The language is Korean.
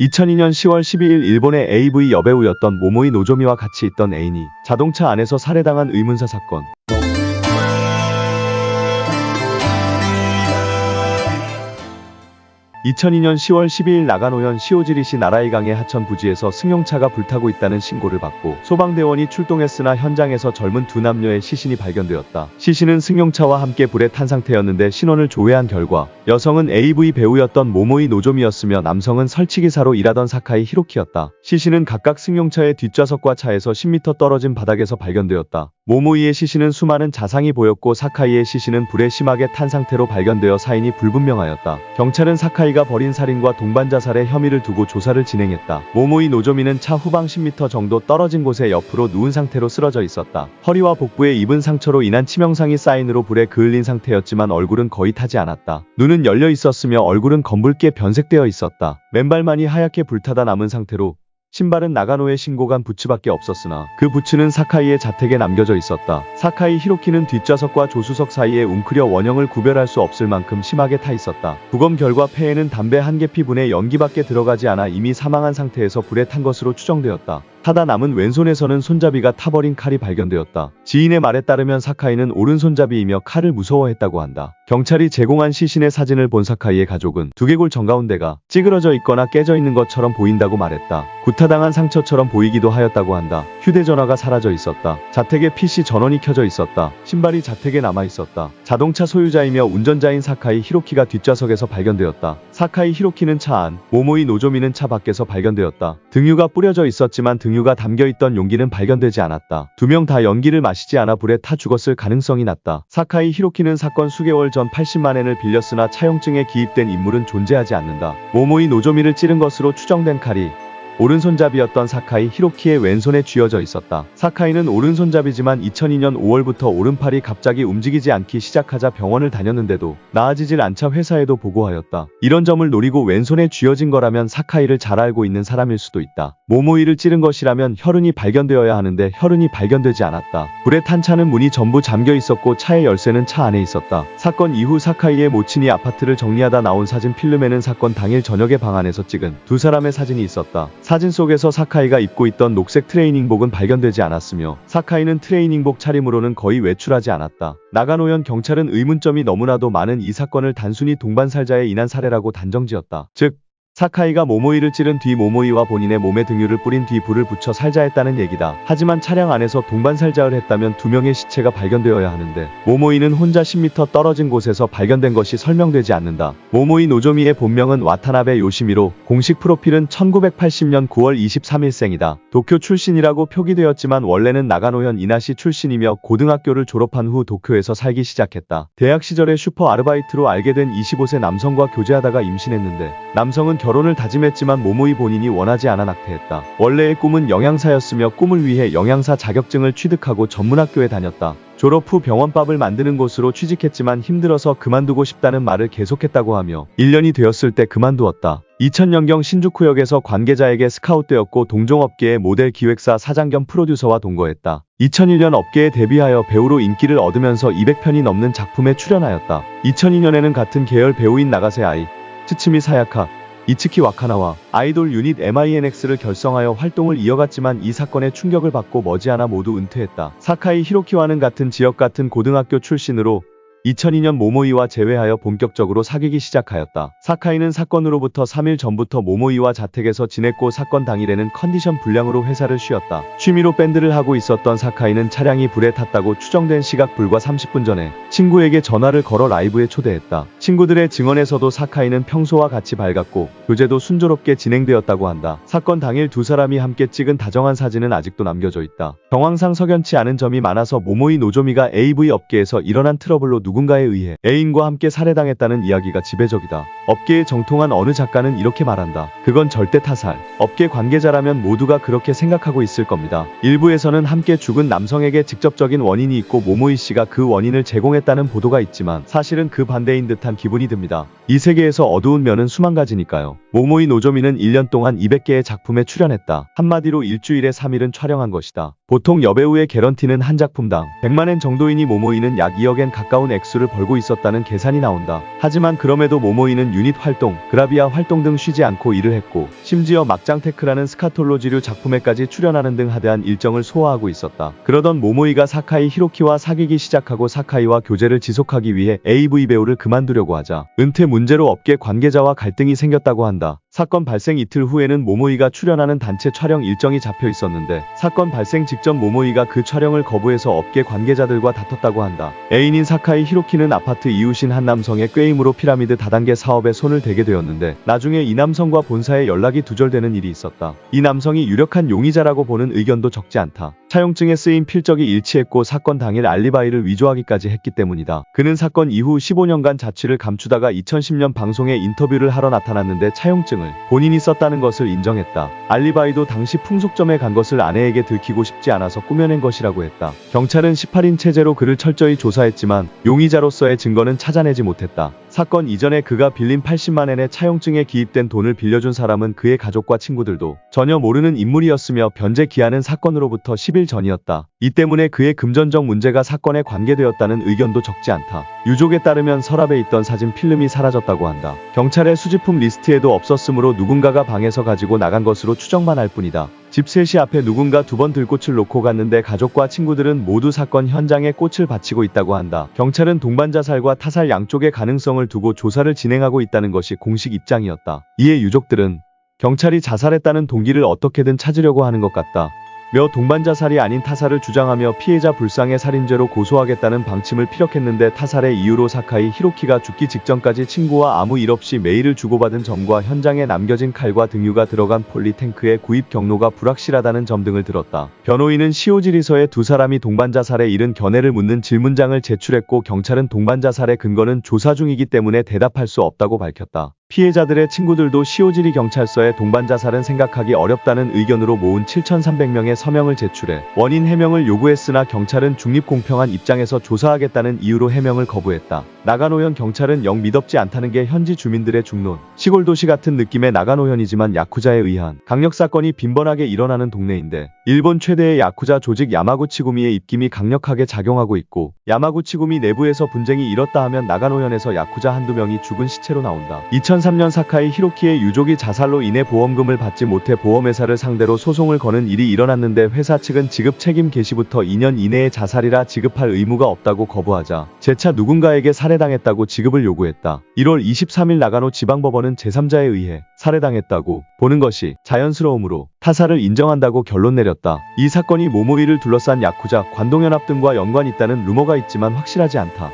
2002년 10월 12일 일본의 AV 여배우였던 모모이 노조미와 같이 있던 애인이 자동차 안에서 살해당한 의문사 사건. 2002년 10월 12일 나가노현 시오지리시 나라이강의 하천 부지에서 승용차가 불타고 있다는 신고를 받고 소방대원이 출동했으나 현장에서 젊은 두 남녀의 시신이 발견되었다. 시신은 승용차와 함께 불에 탄 상태였는데 신원을 조회한 결과 여성은 AV 배우였던 모모이 노조미였으며 남성은 설치기사로 일하던 사카이 히로키였다. 시신은 각각 승용차의 뒷좌석과 차에서 10m 떨어진 바닥에서 발견되었다. 모모이의 시신은 수많은 자상이 보였고 사카이의 시신은 불에 심하게 탄 상태로 발견되어 사인이 불분명하였다. 경찰은 사카이 가 벌인 살인과 동반 자살의 혐의를 두고 조사를 진행했다. 모모이 노조미는 차 후방 10m 정도 떨어진 곳에 옆으로 누운 상태로 쓰러져 있었다. 허리와 복부에 입은 상처로 인한 치명상이 사인으로 불에 그을린 상태였지만 얼굴은 거의 타지 않았다. 눈은 열려 있었으며 얼굴은 검붉게 변색되어 있었다. 맨발만이 하얗게 불타다 남은 상태로 신발은 나가노의 신고간 부츠밖에 없었으나 그 부츠는 사카이의 자택에 남겨져 있었다. 사카이 히로키는 뒷좌석과 조수석 사이에 웅크려 원형을 구별할 수 없을 만큼 심하게 타 있었다. 부검 결과 폐에는 담배 한 개 피분에 연기밖에 들어가지 않아 이미 사망한 상태에서 불에 탄 것으로 추정되었다. 타다 남은 왼손에서는 손잡이가 타버린 칼이 발견되었다. 지인의 말에 따르면 사카이는 오른손잡이이며 칼을 무서워했다고 한다. 경찰이 제공한 시신의 사진을 본 사카이의 가족은 두개골 정가운데가 찌그러져 있거나 깨져 있는 것처럼 보인다고 말했다. 구타당한 상처처럼 보이기도 하였다고 한다. 휴대전화가 사라져 있었다. 자택에 PC 전원이 켜져 있었다. 신발이 자택에 남아 있었다. 자동차 소유자이며 운전자인 사카이 히로키가 뒷좌석에서 발견되었다. 사카이 히로키는 차 안, 모모이 노조미는 차 밖에서 발견되었다. 등유가 뿌려져 있었지만 등 유가 담겨있던 용기는 발견되지 않았다. 두 명 다 연기를 마시지 않아 불에 타 죽었을 가능성이 낮다. 사카이 히로키는 사건 수개월 전 80만엔을 빌렸으나 차용증에 기입된 인물은 존재하지 않는다. 모모이 노조미를 찌른 것으로 추정된 칼이 오른손잡이였던 사카이 히로키의 왼손에 쥐어져 있었다. 사카이는 오른손잡이지만 2002년 5월부터 오른팔이 갑자기 움직이지 않기 시작하자 병원을 다녔는데도 나아지질 않자 회사에도 보고하였다. 이런 점을 노리고 왼손에 쥐어진 거라면 사카이를 잘 알고 있는 사람일 수도 있다. 모모이를 찌른 것이라면 혈흔이 발견되어야 하는데 혈흔이 발견되지 않았다. 불에 탄 차는 문이 전부 잠겨 있었고 차의 열쇠는 차 안에 있었다. 사건 이후 사카이의 모친이 아파트를 정리하다 나온 사진 필름에는 사건 당일 저녁에 방 안에서 찍은 두 사람의 사진이 있었다. 사진 속에서 사카이가 입고 있던 녹색 트레이닝복은 발견되지 않았으며 사카이는 트레이닝복 차림으로는 거의 외출하지 않았다. 나가노현 경찰은 의문점이 너무나도 많은 이 사건을 단순히 동반살자에 인한 사례라고 단정지었다. 즉 사카이가 모모이를 찌른 뒤 모모이와 본인의 몸에 등유를 뿌린 뒤 불을 붙여 살자했다는 얘기다. 하지만 차량 안에서 동반 살자를 했다면 두 명의 시체가 발견되어야 하는데 모모이는 혼자 10m 떨어진 곳에서 발견된 것이 설명되지 않는다. 모모이 노조미의 본명은 와타나베 요시미로 공식 프로필은 1980년 9월 23일생이다. 도쿄 출신이라고 표기되었지만 원래는 나가노현 이나시 출신이며 고등학교를 졸업한 후 도쿄에서 살기 시작했다. 대학 시절에 슈퍼 아르바이트로 알게 된 25세 남성과 교제하다가 임신했는데 남성은 결혼을 다짐했지만 모모이 본인이 원하지 않아 낙태했다. 원래의 꿈은 영양사였으며 꿈을 위해 영양사 자격증을 취득하고 전문학교에 다녔다. 졸업 후 병원밥을 만드는 곳으로 취직했지만 힘들어서 그만두고 싶다는 말을 계속했다고 하며 1년이 되었을 때 그만두었다. 2000년경 신주쿠역에서 관계자에게 스카웃되었고 동종업계의 모델 기획사 사장 겸 프로듀서와 동거했다. 2001년 업계에 데뷔하여 배우로 인기를 얻으면서 200편이 넘는 작품에 출연하였다. 2002년에는 같은 계열 배우인 나가세 아이, 츠츠미 사야카, 이츠키 와카나와 아이돌 유닛 MINX를 결성하여 활동을 이어갔지만 이 사건에 충격을 받고 머지않아 모두 은퇴했다. 사카이 히로키와는 같은 지역 같은 고등학교 출신으로 2002년 모모이와 재회하여 본격적으로 사귀기 시작하였다. 사카이는 사건으로부터 3일 전부터 모모이와 자택에서 지냈고 사건 당일에는 컨디션 불량으로 회사를 쉬었다. 취미로 밴드를 하고 있었던 사카이는 차량이 불에 탔다고 추정된 시각 불과 30분 전에 친구에게 전화를 걸어 라이브에 초대했다. 친구들의 증언에서도 사카이는 평소와 같이 밝았고 교제도 순조롭게 진행되었다고 한다. 사건 당일 두 사람이 함께 찍은 다정한 사진은 아직도 남겨져 있다. 정황상 석연치 않은 점이 많아서 모모이 노조미가 AV 업계에서 일어난 트러블로 누 군가에 의해 애인과 함께 살해당했다는 이야기가 지배적이다. 업계에 정통한 어느 작가는 이렇게 말한다. 그건 절대 타살. 업계 관계자라면 모두가 그렇게 생각하고 있을 겁니다. 일부에서는 함께 죽은 남성에게 직접적인 원인이 있고 모모이 씨가 그 원인을 제공했다는 보도가 있지만 사실은 그 반대인 듯한 기분이 듭니다. 이 세계에서 어두운 면은 수만 가지니까요. 모모이 노조미는 1년 동안 200개의 작품에 출연했다. 한마디로 일주일에 3일은 촬영한 것이다. 보통 여배우의 개런티는 한 작품당 100만엔 정도이니 모모이는 약 2억엔 가까운 액수 액수를 벌고 있었다는 계산이 나온다. 하지만 그럼에도 모모이는 유닛 활동, 그라비아 활동 등 쉬지 않고 일을 했고 심지어 막장 테크라는 스카톨로지류 작품에까지 출연하는 등 하대한 일정을 소화하고 있었다. 그러던 모모이가 사카이 히로키와 사귀기 시작하고 사카이와 교제를 지속하기 위해 AV 배우를 그만두려고 하자 은퇴 문제로 업계 관계자와 갈등이 생겼다고 한다. 사건 발생 이틀 후에는 모모이가 출연하는 단체 촬영 일정이 잡혀 있었는데 사건 발생 직전 모모이가 그 촬영을 거부해서 업계 관계자들과 다퉜다고 한다. 애인인 사카이 히로키는 아파트 이웃인 한 남성의 꾀임으로 피라미드 다단계 사업에 손을 대게 되었는데 나중에 이 남성과 본사에 연락이 두절되는 일이 있었다. 이 남성이 유력한 용의자라고 보는 의견도 적지 않다. 차용증에 쓰인 필적이 일치했고 사건 당일 알리바이를 위조하기까지 했기 때문이다. 그는 사건 이후 15년간 자취를 감추다가 2010년 방송에 인터뷰를 하러 나타났는데 차용증 을 본인이 썼다는 것을 인정했다. 알리바이도 당시 풍속점에 간 것을 아내에게 들키고 싶지 않아서 꾸며낸 것이라고 했다. 경찰은 18인 체제로 그를 철저히 조사했지만 용의자로서의 증거는 찾아내지 못했다. 사건 이전에 그가 빌린 80만 엔의 차용증에 기입된 돈을 빌려준 사람은 그의 가족과 친구들도 전혀 모르는 인물이었으며 변제 기한은 사건으로부터 10일 전이었다. 이 때문에 그의 금전적 문제가 사건에 관계되었다는 의견도 적지 않다. 유족에 따르면 서랍에 있던 사진 필름이 사라졌다고 한다. 경찰의 수집품 리스트에도 없었으므로 누군가가 방에서 가지고 나간 것으로 추정만 할 뿐이다. 집 셋이 앞에 누군가 두 번 들꽃을 놓고 갔는데 가족과 친구들은 모두 사건 현장에 꽃을 바치고 있다고 한다. 경찰은 동반자 살과 타살 양쪽의 가능성을 두고 조사를 진행하고 있다는 것이 공식 입장이었다. 이에 유족들은 경찰이 자살했다는 동기를 어떻게든 찾으려고 하는 것 같다. 며 동반자살이 아닌 타살을 주장하며 피해자 불상의 살인죄로 고소하겠다는 방침을 피력했는데 타살의 이유로 사카이 히로키가 죽기 직전까지 친구와 아무 일 없이 메일을 주고받은 점과 현장에 남겨진 칼과 등유가 들어간 폴리탱크의 구입 경로가 불확실하다는 점 등을 들었다. 변호인은 시오지리서의 두 사람이 동반자살에 이른 견해를 묻는 질문장을 제출했고 경찰은 동반자살의 근거는 조사 중이기 때문에 대답할 수 없다고 밝혔다. 피해자들의 친구들도 시오지리 경찰서에 동반 자살은 생각하기 어렵다는 의견으로 모은 7,300명의 서명을 제출해 원인 해명을 요구했으나 경찰은 중립공평한 입장에서 조사하겠다는 이유로 해명을 거부했다. 나가노현 경찰은 영 미덥지 않다는 게 현지 주민들의 중론. 시골 도시 같은 느낌의 나가노현이지만 야쿠자에 의한 강력 사건이 빈번하게 일어나는 동네인데 일본 최대의 야쿠자 조직 야마구치구미의 입김이 강력하게 작용하고 있고 야마구치구미 내부에서 분쟁이 일었다 하면 나가노현에서 야쿠자 한두 명이 죽은 시체로 나온다. 2003년 사카이 히로키의 유족이 자살로 인해 보험금을 받지 못해 보험회사를 상대로 소송을 거는 일이 일어났는데 회사 측은 지급 책임 개시부터 2년 이내에 자살이라 지급할 의무가 없다고 거부하자 재차 누군가에게 살해당했다고 지급을 요구했다. 1월 23일 나가노 지방법원은 제3자에 의해 살해당했다고 보는 것이 자연스러우므로 타살을 인정한다고 결론 내렸다. 이 사건이 모모이를 둘러싼 야쿠자, 관동연합 등과 연관 있다는 루머가 있지만 확실하지 않다.